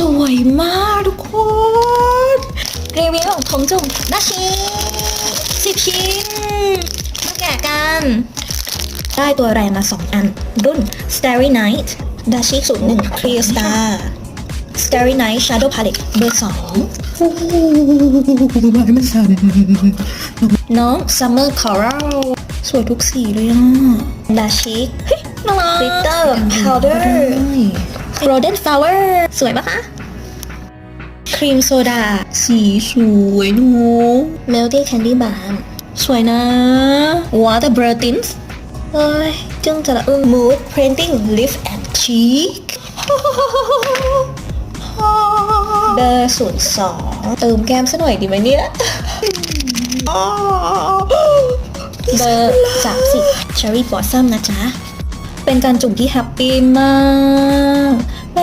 สวยมากทุกคน รีวิวของจุ่มนาชีสิบชิ้นมาแกะกัน ได้ตัวแรงมา 2 อัน รุ่น Starry Night ดาชิ01 Clear Star Starry Night Shadow Palette เบอร์โอ้โหมาให้มันสั่น2น้อง Summer Coral สวยทุกสีเลยอะ ดาชิ เฮ้ยน่ารัก Glitter Powder Golden Flower สวยปะคะ ครีมโซดา สีสวยหนู Melty Candy Bar สวยนะ Water b r t i n s เอ้ยจึงจะละอึ้ง Mood Painting Lip and Cheek เบอร์ศูนย์สองเติมแก้มซะหน่อยดีไหมเนี่ยเบอร์สามสิบ Cherry Blossom นะจ๊ะ เป็นการจุ่มที่แฮปปี้มาก ไ